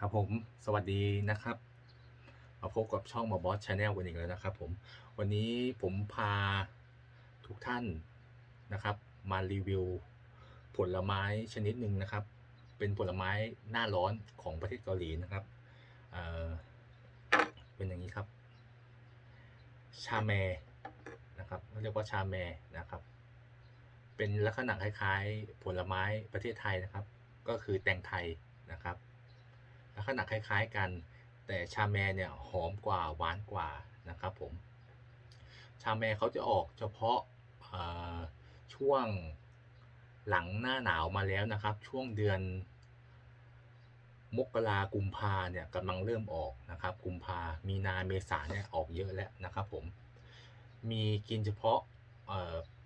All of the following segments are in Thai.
ครับผมสวัสดีนะครับ มาพบกับช่องมาบอสชาแนลกันอีกแล้วนะครับผมวันนี้ผมพาทุกท่านนะครับ มารีวิว ผลไม้ชนิดหนึ่งนะครับ เป็นผลไม้หน้าร้อนของประเทศเกาหลีนะครับเเป็นอย่างนี้ครับ ชาแมนะครับเรียกว่าชาแมนะครับ เป็นลักษณะคล้ายๆ ผลไม้ประเทศไทยนะครับ ก็คือแตงไทยนะครับ ลักษณะคล้าย ๆ กัน แต่ชาแมเนี่ยหอมกว่าหวานกว่านะครับผมชาแมเขาจะออกเฉพาะช่วงหลังหน้าหนาวมาแล้วนะครับ ช่วงเดือนมกรากุมภาเนี่ยกำลังเริ่มออกนะครับ กุมภามีนาเมษาเนี่ยออกเยอะแล้วนะครับผมมีกินเฉพาะ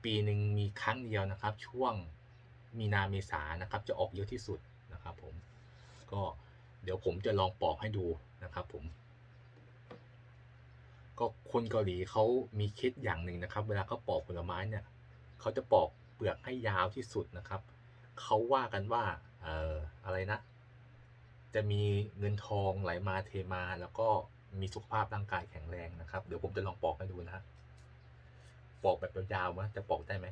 ปีหนึ่งมีครั้งเดียวนะครับ ช่วงมีนาเมษานะครับ จะออกเยอะที่สุดนะครับผมก็ เดี๋ยวผมจะลองปอกให้ดูนะครับผม ก็คนเกาหลีเขามีคิดอย่างหนึ่งนะครับ เวลาเขาปอกผลไม้เนี่ยเขาจะปอกเปลือกให้ยาวที่สุดนะครับเขาว่ากันว่าเอ่ออะไรนะ จะมีเงินทองไหลมาเทมา แล้วก็มีสุขภาพร่างกายแข็งแรงนะครับ เดี๋ยวผมจะลองปอกให้ดูนะปอกแบบยาวๆมั้ยจะปอกได้ไหม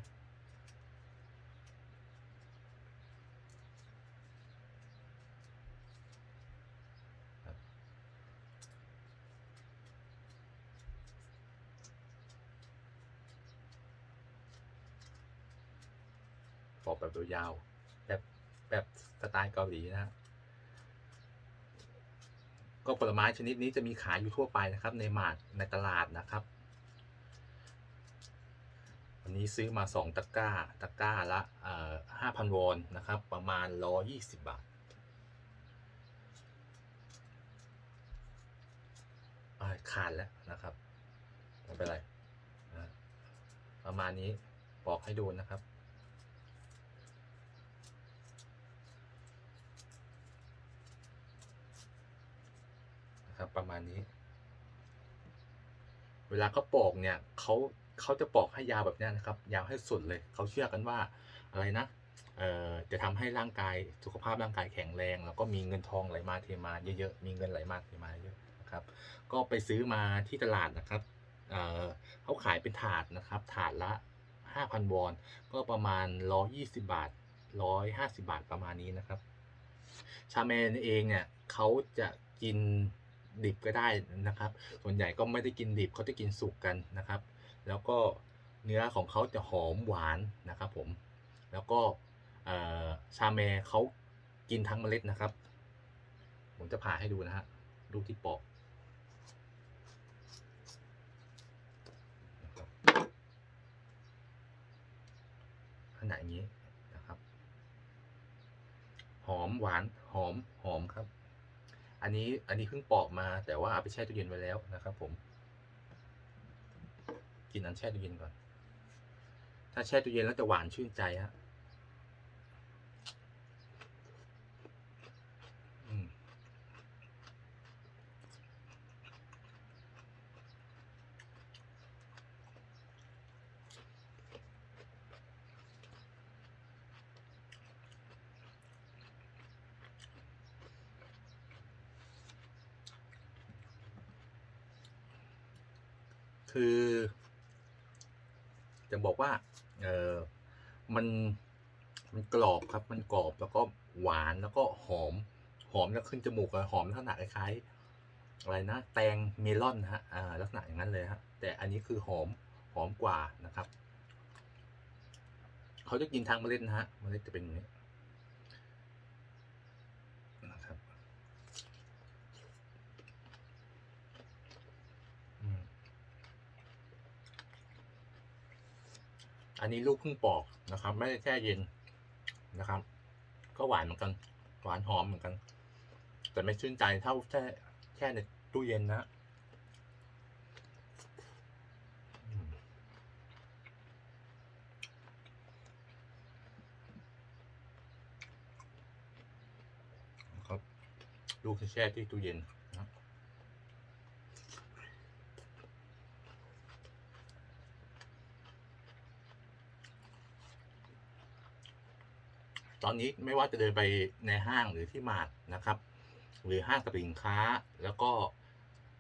กแบบยาวๆแบบแบบสไตล์เกาหลีนะก็ผลไม้ชนิดนี้จะมีขายอยู่ทั่วไปนะครับ ในมาร์ทในตลาดนะครับ วันนี้ซื้อมาสองตะกร้าตะกร้าละห้าพันวอนนะครับ ประมาณร้อยี่สิบบาทาขาดแล้วนะครับไม่เป็นไรประมาณนี้ปอกให้ดูนะครับ นะครับประมาณนี้ เวลาเขาปอกเนี่ยเขาเขาจะปอกให้ยาวแบบนี้นะครับ ยาวให้สุดเลยเขาเชื่อกันว่าอะไรนะเอ่อจะทำให้ร่างกายสุขภาพร่างกายแข็งแรง แล้วก็มีเงินทองไหลมาเทมาเยอะๆมีเงินไหลมาเทมาเยอะนะครับ ก็ไปซื้อมาที่ตลาดนะครับเอ่อเขาขายเป็นถาดนะครับ ถาดละ 5,000 วอน ก็ประมาณ 120 บาท 150 บาทประมาณนี้นะครับ ชาเมนเองเนี่ยเขาจะกิน ดิบก็ได้นะครับ ส่วนใหญ่ก็ไม่ได้กินดิบเขาจะกินสุกกันนะครับ แล้วก็เนื้อของเขาจะหอมหวานนะครับผม แล้วก็ชาเมเขากินทั้งเมล็ดนะครับ ผมจะผ่าให้ดูนะฮะดูกที่ปอกนะขนาดนี้นะครับ หอมหวานหอมหอมครับ อันนี้อันนี้เพิ่งปอกมาแต่ว่าเอาไปแช่ตู้เย็นไว้แล้วนะครับ ผม กินอันแช่ตู้เย็นก่อน ถ้าแช่ตู้เย็นแล้วจะหวานชื่นใจฮะอืม คือ จะบอกว่า เออมันมันกรอบครับ มันกรอบแล้วก็หวานแล้วก็หอม หอมแล้วขึ้นจมูกอะหอมลักษณะคล้ายๆอะไรนะ แตงเมลอนนะฮะอ่าลักษณะอย่างนั้นเลยฮะแต่อันนี้คือหอมหอมกว่านะครับ เขาจะกินทางเมล็ดนะฮะเมล็ดจะเป็นอย่างนี้นะครับอืม อันนี้ลูกเพิ่งปอกนะครับ ไม่ได้แช่เย็นนะครับ ก็หวานเหมือนกัน หวานหอมเหมือนกัน แต่ไม่ชื่นใจเท่าแช่แช่ในตู้เย็นนะครับ ลูกแช่ที่ตู้เย็นนะ ตอนนี้ไม่ว่าจะเดินไปในห้างหรือที่มาร์ทนะครับ หรือห้างสรรพสินค้าแล้วก็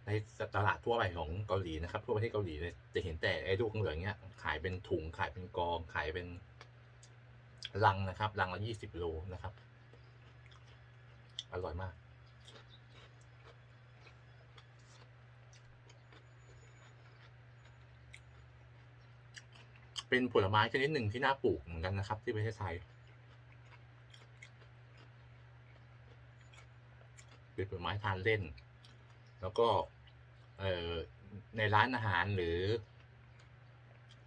ในตลาดทั่วไปของเกาหลีนะครับทั่วประเทศเกาหลีเนี่ยจะเห็นแต่ไอ้ลูกเหลืองเนี้ยขายเป็นถุงขายเป็นกองขายเป็นลังนะครับลังละยี่สิบโลนะครับ อร่อยมาก เป็นผลไม้ชนิดหนึ่งที่น่าปลูกเหมือนกันนะครับ ที่ประเทศไทย เป็นผลไม้ทานเล่น แล้วก็เอในร้านอาหารหรือ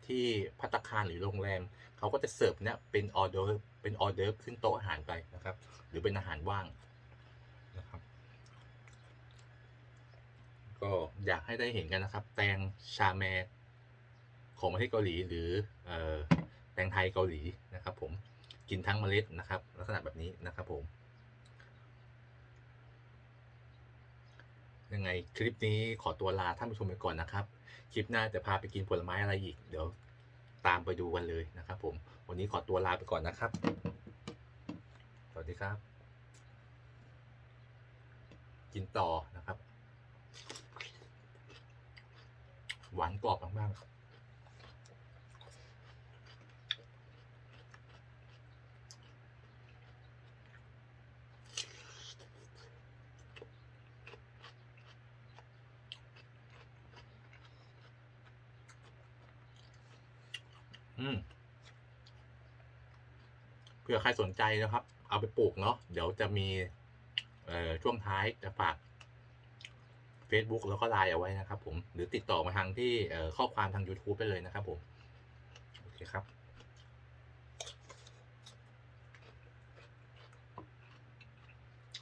ที่ภัตตคารหรือโรงแรมเขาก็จะเสิร์ฟเนี่ยเป็นออเดอร์เป็นออเดอร์ขึ้นโต๊ะอาหารไปนะครับ หรือเป็นอาหารว่างนะครับ ก็อยากให้ได้เห็นกันนะครับ แตงชาแมของประเทศเกาหลีหรือเอแตงไทยเกาหลีนะครับ ผมกินทั้งเมล็ดนะครับ ลักษณะแบบนี้นะครับผม ยังไงคลิปนี้ขอตัวลาท่านผู้ชมไปก่อนนะครับ คลิปหน้าจะพาไปกินผลไม้อะไรอีก เดี๋ยวตามไปดูกันเลยนะครับ ผม วันนี้ขอตัวลาไปก่อนนะครับ สวัสดีครับ กินต่อนะครับ หวานกรอบมากๆครับ เผื่อใครสนใจนะครับ เอาไปปลูกเนาะเดี๋ยวจะมีเอ่อช่วงท้ายจะฝาก Facebook แล้วก็ไลน์เอาไว้นะครับ ผม หรือติดต่อมาทางที่เอ่อข้อความทาง YouTube ไปเลยนะครับผม โอเคครับ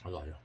อร่อยเหรอ